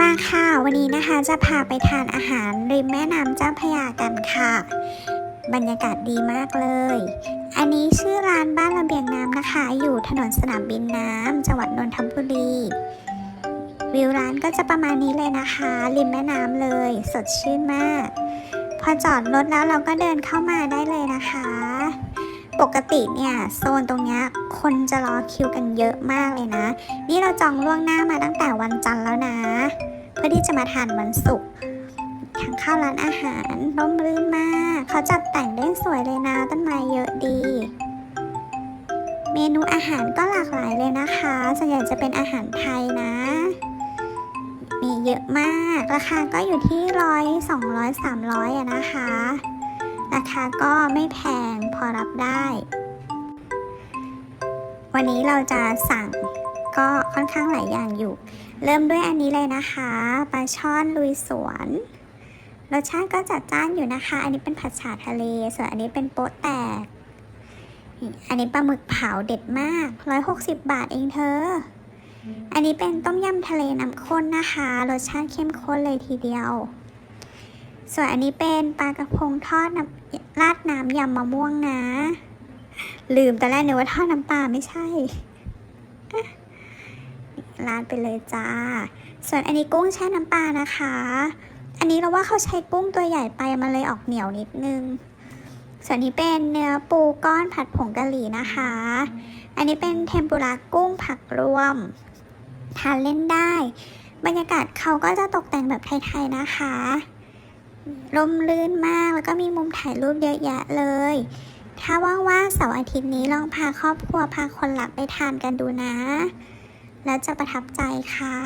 มาค่ะวันนี้นะคะจะพาไปทานอาหารริมแม่น้ำเจ้าพระยากันค่ะ บรรยากาศดีมากเลย อันนี้ชื่อร้านบ้านระเบียงน้ำนะคะ อยู่ถนนสนามบินน้ำจังหวัดนนทบุรีวิวร้านก็จะประมาณนี้เลยนะคะ ริมแม่น้ำเลย สดชื่นมาก พอจอดรถแล้วเราก็เดินเข้ามาได้เลยนะคะ ปกติเนี่ยโซนตรงนี้คนจะรอคิวกันเยอะมากเลยนะ นี่เราจองล่วงหน้ามาตั้งแต่วันจันทร์แล้วนะ เพื่อที่จะมาทานวันศุกร์ทางเข้าร้านอาหารร่มรื่นมาก เขาจัดแต่งได้สวยเลยนะต้นไม้เยอะดี เมนูอาหารก็หลากหลายเลยนะคะส่วนใหญ่จะเป็นอาหารไทยนะ มีเยอะมาก ราคาก็อยู่ที่ร้อยสองร้อยสามร้อยนะคะ ราคาก็ไม่แพงพอรับได้ วันนี้เราจะสั่งก็ค่อนข้างหลายอย่างอยู่ เริ่มด้วยอันนี้เลยนะคะปลาช่อนลุยสวนรสชาติก็จัดจ้านอยู่นะคะ อันนี้เป็นผัดฉาทะเล ส่วนอันนี้เป็นโป๊ะแตก อันนี้ปลาหมึกเผาเด็ดมาก 160 บาทเองเธอ อันนี้เป็นต้มยำทะเลน้ำข้นนะคะ รสชาติเข้มข้นเลยทีเดียว ส่วนอันนี้เป็นปลากระพงทอดน้ำราดน้ำยำมะม่วงนะ ลืมแต่แรกนึกว่าทอดน้ำปลาไม่ใช่ราดไปเลยจ้า ส่วนอันนี้กุ้งแช่น้ำปลานะคะ อันนี้เราว่าเขาใช้กุ้งตัวใหญ่ไปมันเลยออกเหนียวนิดนึง ส่วนนี้เป็นเนื้อปูก้อนผัดผงกะหรี่นะคะ อันนี้เป็นเทมปุระกุ้งผักรวม ทานเล่นได้ บรรยากาศเขาก็จะตกแต่งแบบไทยๆนะคะ ร่มรื่นมากแล้วก็มีมุมถ่ายรูปเยอะแยะเลย ถ้าว่างๆเสาร์อาทิตย์นี้ลองพาครอบครัวพาคนหลักไปทานกันดูนะ แล้วจะประทับใจค่ะ